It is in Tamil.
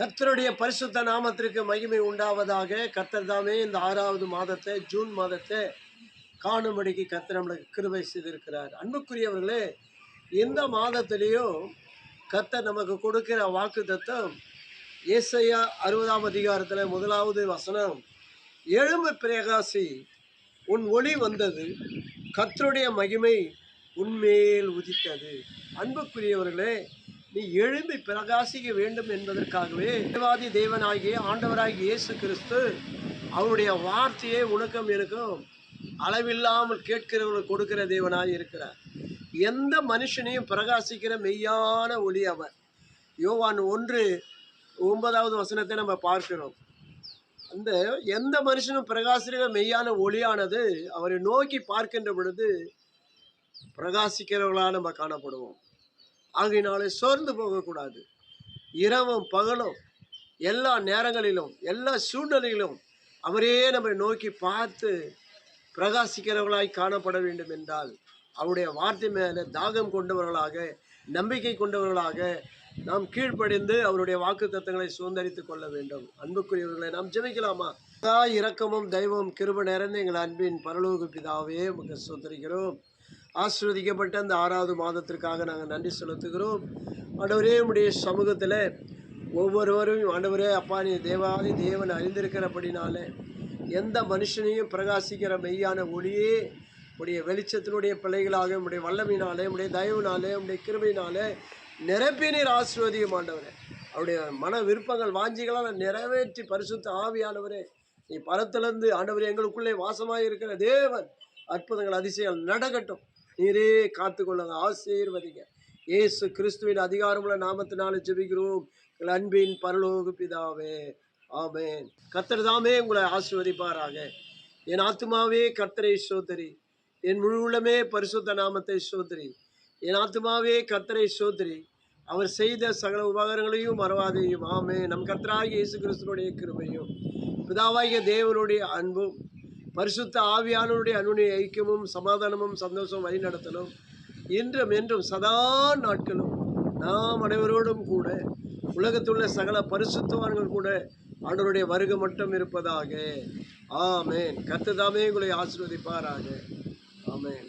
கர்த்தருடைய பரிசுத்த நாமத்திற்கு மகிமை உண்டாவதாக கர்த்தர் தாமே இந்த ஆறாவது மாதத்தை ஜூன் மாதத்தை காணும்படிக்கு கர்த்தர் நம்மளுக்கு கிருபை செய்திருக்கிறார். அன்புக்குரியவர்களே எந்த மாதத்திலையும் கர்த்தர் நமக்கு கொடுக்கிற வாக்கு தத்துவம் ஏசையா அறுபதாம் அதிகாரத்தில் முதலாவது வசனம் எழும்பு பிரகாசி உன் ஒளி வந்தது கர்த்தருடைய மகிமை உன்மேல் உதித்தது. அன்புக்குரியவர்களே நீ எழும்பி பிரகாசிக்க வேண்டும் என்பதற்காகவே தேவாதி தேவனாகிய ஆண்டவராகிய இயேசு கிறிஸ்து அவருடைய வார்த்தையை உனக்கும் எனக்கும் அளவில்லாமல் கேட்கிறவர்களுக்கு கொடுக்கிற தேவனாய் இருக்கிறார். எந்த மனுஷனையும் பிரகாசிக்கிற மெய்யான ஒளி அவர். யோவான் ஒன்று ஒன்பதாவது வசனத்தை நம்ம பார்க்கிறோம். அந்த எந்த மனுஷனும் பிரகாசிக்கிற மெய்யான ஒளியானது அவரை நோக்கி பார்க்கின்ற பொழுது பிரகாசிக்கிறவர்களாக நம்ம காணப்படுவோம். ஆகையினாலே சோர்ந்து போகக்கூடாது. இரவும் பகலும் எல்லா நேரங்களிலும் எல்லா சூழ்நிலையிலும் அவரே நம்மை நோக்கி பார்த்து பிரகாசிக்கிறவர்களாய் காணப்பட வேண்டும் என்றால் அவருடைய வார்த்தை மேலே தாகம் கொண்டவர்களாக நம்பிக்கை கொண்டவர்களாக நாம் கீழ்ப்படிந்து அவருடைய வாக்கு தத்தங்களை சுதந்திரித்துக் கொள்ள வேண்டும். அன்புக்குரியவர்களை நாம் ஜெபிக்கலாமா? சதா இரக்கமும் தெய்வம் கிருப நிறைந்த எங்கள் அன்பின் பரலோக பிதாவே உமக்கு சுதந்திரிக்கிறோம் ஆசிர்வதிக்கப்பட்ட அந்த ஆறாவது மாதத்திற்காக நாங்கள் நன்றி செலுத்துகிறோம். ஆண்டவரே உடைய சமூகத்தில் ஒவ்வொருவரும் ஆண்டவரே அப்பா நீ தேவாதி தேவன் அறிந்திருக்கிறபடினாலே எந்த மனுஷனையும் பிரகாசிக்கிற மெய்யான ஒளியே உடைய வெளிச்சத்தினுடைய பிள்ளைகளாக உடைய வல்லமையினாலே உடைய தயவுனாலே உடைய கிருமையினாலே நிரப்பினீர் ஆசிர்வதியும் ஆண்டவரே. அவருடைய மன விருப்பங்கள் வாஞ்சிகளால் நிறைவேற்றி பரிசுத்த ஆவியானவரே நீ பரத்திலிருந்து ஆண்டவர் எங்களுக்குள்ளே வாசமாக இருக்கிற தேவன் அற்புதங்கள் அதிசயங்கள் நடக்கட்டும். நீரே காத்துக்கொள்ளுங்க ஆசீர்வதிங்க. இயேசு கிறிஸ்துவின் அதிகாரமுள்ள நாமத்தினால ஜெபிக்கிறோம். எங்கள் அன்பின் பரலோக பிதாவே ஆமேன். கர்த்தர் தாமே உங்களை ஆசீர்வதிப்பாராக. என் ஆத்துமாவே கத்தரை சோதரி. என் முழு உள்ளமே பரிசுத்த நாமத்தை சோதரி. என் ஆத்துமாவே கத்தரை சோதரி. அவர் செய்த சகல உபகாரங்களையும் மறவாதையும் ஆமே நம் கர்த்தராகிய இயேசு கிறிஸ்துவனுடைய கிருபையும் பிதாவாகிய தேவனுடைய அன்பும் பரிசுத்த ஆவியானவருடைய அன்புடைய ஐக்கியமும் சமாதானமும் சந்தோஷமும் வழிநடத்தலும் இன்றும் என்றும் சதா நாட்களும் நாம் அனைவரோடும் கூட உலகத்துள்ள சகல பரிசுத்தவான்கள் கூட ஆண்டவருடைய வருகை மட்டும் இருப்பதாக. ஆமேன். கத்துதாமே உங்களை ஆசீர்வதிப்பாராக. ஆமேன்.